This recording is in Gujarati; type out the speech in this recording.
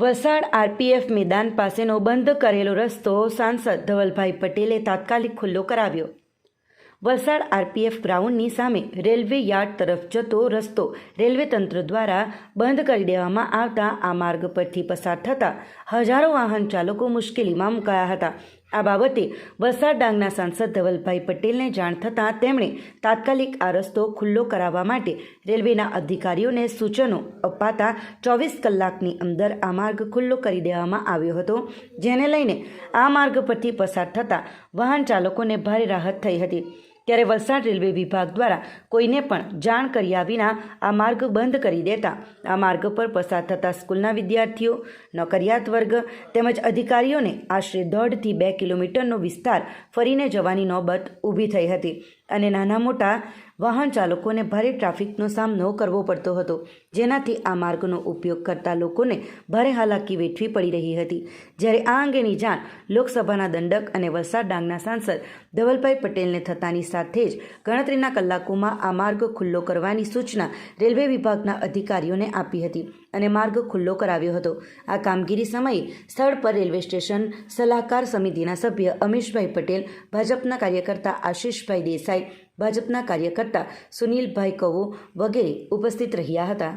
વલસાડ આરપીએફ મેદાન પાસેનો બંધ કરેલો રસ્તો સાંસદ ધવલભાઈ પટેલે તાત્કાલિક ખુલ્લો કરાવ્યો. વલસાડ આરપીએફ ગ્રાઉન્ડની સામે રેલવે યાર્ડ તરફ જતો રસ્તો રેલવે તંત્ર દ્વારા બંધ કરી દેવામાં આવતા આ માર્ગ પરથી પસાર થતા હજારો વાહન ચાલકો મુશ્કેલીમાં મુકાયા હતા. આ બાબતે વલસાડ ડાંગના સાંસદ ધવલભાઈ પટેલને જાણ થતાં તેમણે તાત્કાલિક આ રસ્તો ખુલ્લો કરાવવા માટે રેલવેના અધિકારીઓને સૂચનો અપાતા ચોવીસ કલાકની અંદર આ માર્ગ ખુલ્લો કરી દેવામાં આવ્યો હતો, જેને લઈને આ માર્ગ પરથી પસાર થતાં વાહન ચાલકોને ભારે રાહત થઈ હતી. ત્યારે વલસાડ રેલવે વિભાગ દ્વારા કોઈને પણ જાણ કર્યા વિના આ માર્ગ બંધ કરી દેતા આ માર્ગ પર પસાર થતા સ્કૂલના વિદ્યાર્થીઓ, નોકરિયાત વર્ગ તેમજ અધિકારીઓને આશરે દોઢથી બે કિલોમીટરનો વિસ્તાર ફરીને જવાની નોબત ઊભી થઈ હતી. અને નાના મોટા વાહન ચાલકોને ભારે ટ્રાફિકનો સામનો કરવો પડતો હતો, જેનાથી આ માર્ગનો ઉપયોગ કરતા લોકોને ભારે હાલાકી વેઠવી પડી રહી હતી. જ્યારે આ અંગેની જાણ લોકસભાના દંડક અને વલસાડ ડાંગના સાંસદ ધવલભાઈ પટેલને થતાની સાથે જ ગણતરીના કલાકોમાં આ માર્ગ ખુલ્લો કરવાની સૂચના રેલવે વિભાગના અધિકારીઓને આપી હતી અને માર્ગ ખુલ્લો કરાવ્યો હતો. આ કામગીરી સમયે સ્થળ પર રેલવે સ્ટેશન સલાહકાર સમિતિના સભ્ય અમીશભાઈ પટેલ, ભાજપના કાર્યકર્તા આશીષભાઈ દેસાઈ ભાજપના કાર્યકર્તા સુનિલભાઈ કવો વગેરે ઉપસ્થિત રહ્યા હતા.